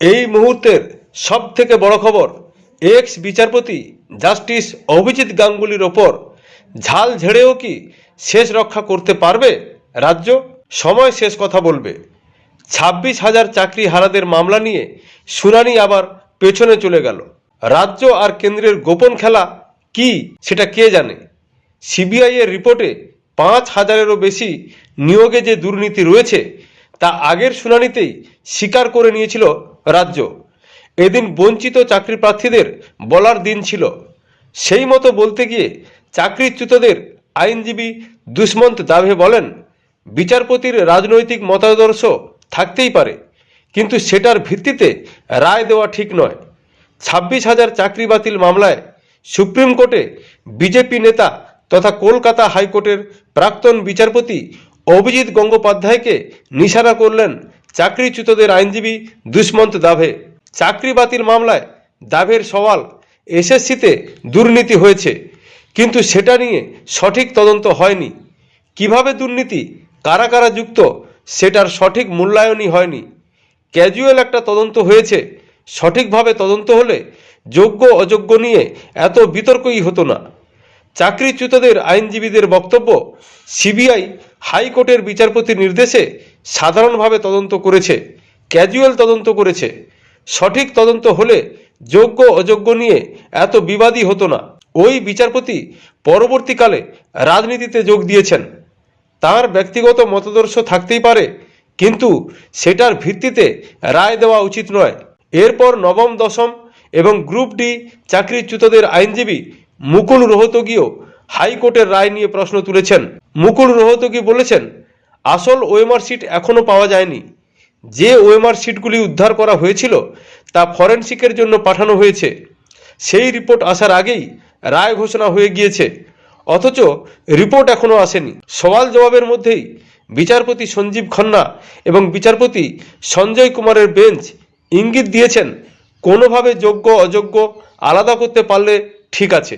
এই মুহূর্তের সব থেকে বড় খবর এক্স বিচারপতি জাস্টিস অভিজিৎ গাঙ্গুলির ওপর ঝাল ঝেড়েও কি শেষ রক্ষা করতে পারবে রাজ্য? সময় শেষ কথা বলবে। ছাব্বিশ হাজার চাকরি হারাদের মামলা নিয়ে শুনানি আবার পেছনে চলে গেল। রাজ্য আর কেন্দ্রের গোপন খেলা কি সেটা কে জানে? সিবিআই এর রিপোর্টে পাঁচ হাজারেরও বেশি নিয়োগে যে দুর্নীতি রয়েছে, তা আগের শুনানিতেই স্বীকার করে নিয়েছিল রাজ্য। এদিন বঞ্চিত চাকরি প্রার্থীদের বলার দিন ছিল। সেই মতো বলতে গিয়ে চাকরিচ্যুতদের আইনজীবী দুষ্মন্ত দাভে বলেন, বিচারপতির রাজনৈতিক মতাদর্শ থাকতেই পারে, কিন্তু সেটার ভিত্তিতে রায় দেওয়া ঠিক নয়। ছাব্বিশ হাজার চাকরি বাতিল মামলায় সুপ্রিম কোর্টে বিজেপি নেতা তথা কলকাতা হাইকোর্টের প্রাক্তন বিচারপতি অভিজিৎ গঙ্গোপাধ্যায়কে নিশানা করলেন চাকরিচ্যুতদের আইনজীবী দুষ্মন্ত দাভে। চাকরি বাতিল মামলায় দাভের সওয়াল এসএসসিতে দুর্নীতি হয়েছে, কিন্তু সেটা নিয়ে সঠিক তদন্ত হয়নি। কীভাবে দুর্নীতি, কারা কারা যুক্ত, সেটার সঠিক মূল্যায়নই হয়নি। ক্যাজুয়াল একটা তদন্ত হয়েছে, সঠিকভাবে তদন্ত হলে যোগ্য অযোগ্য নিয়ে এত বিতর্কই হতো না। চাকরিচ্যুতদের আইনজীবীদের বক্তব্য, সিবিআই হাইকোর্টের বিচারপতির নির্দেশে সাধারণভাবে তদন্ত করেছে, ক্যাজুয়াল তদন্ত করেছে। সঠিক তদন্ত হলে যোগ্য অযোগ্য নিয়ে এত বিবাদই হতো না। ওই বিচারপতি পরবর্তীকালে রাজনীতিতে যোগ দিয়েছেন। তার ব্যক্তিগত মতাদর্শ থাকতেই পারে, কিন্তু সেটার ভিত্তিতে রায় দেওয়া উচিত নয়। এরপর নবম, দশম এবং গ্রুপ ডি চাকরিচ্যুতদের আইনজীবী মুকুল রোহতগিও হাইকোর্টের রায় নিয়ে প্রশ্ন তুলেছেন। মুকুল রোহতগি বলেছেন আসল ওএমআর সিট এখনও পাওয়া যায়নি। যে ওএমআর সিটগুলি উদ্ধার করা হয়েছিল, তা ফরেনসিকের জন্য পাঠানো হয়েছে। সেই রিপোর্ট আসার আগেই রায় ঘোষণা হয়ে গিয়েছে। অথচ রিপোর্ট এখনও আসেনি। সওয়াল জবাবের মধ্যেই বিচারপতি সঞ্জীব খন্না এবং বিচারপতি সঞ্জয় কুমারের বেঞ্চ ইঙ্গিত দিয়েছেন, কোনোভাবে যোগ্য, অযোগ্য আলাদা করতে পারলে ঠিক আছে।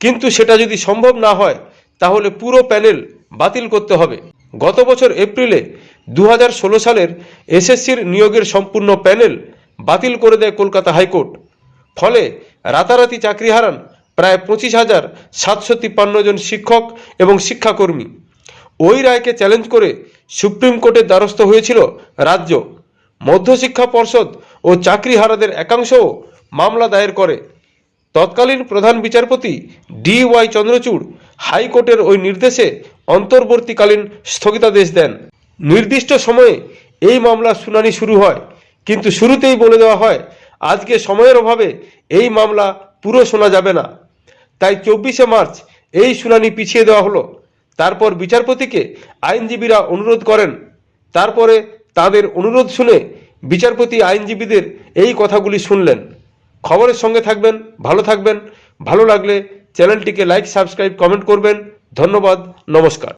কিন্তু সেটা যদি সম্ভব না হয়, তাহলে পুরো প্যানেল বাতিল করতে হবে। গত বছর এপ্রিলে দু হাজার ষোলো সালের এসএসসির নিয়োগের সম্পূর্ণ প্যানেল বাতিল করে দেয় কলকাতা হাইকোর্ট। ফলে রাতারাতি চাকরি হারান প্রায় পঁচিশ হাজার সাতশো তিপ্পান্ন জন শিক্ষক এবং শিক্ষাকর্মী। ওই রায়কে চ্যালেঞ্জ করে সুপ্রিম কোর্টের দ্বারস্থ হয়েছিল রাজ্য। মধ্যশিক্ষা পর্ষদ ও চাকরিহারাদের একাংশও মামলা দায়ের করে। তৎকালীন প্রধান বিচারপতি ডি ওয়াই চন্দ্রচূড় হাইকোর্টের ওই নির্দেশে অন্তর্বর্তীকালীন স্থগিতাদেশ দেন। নির্দিষ্ট সময়ে এই মামলার শুনানি শুরু হয়, কিন্তু শুরুতেই বলে দেওয়া হয়, আজকে সময়ের অভাবে এই মামলা পুরো শোনা যাবে না। তাই চব্বিশে মার্চ এই শুনানি পিছিয়ে দেওয়া হলো। তারপর বিচারপতিকে আইনজীবীরা অনুরোধ করেন। তারপরে তাদের অনুরোধ শুনে বিচারপতি আইনজীবীদের এই কথাগুলি শুনলেন। খবরের সঙ্গে থাকবেন, ভালো থাকবেন, ভালো লাগলে চ্যানেলটিকে লাইক সাবস্ক্রাইব কমেন্ট করবেন। ধন্যবাদ নমস্কার।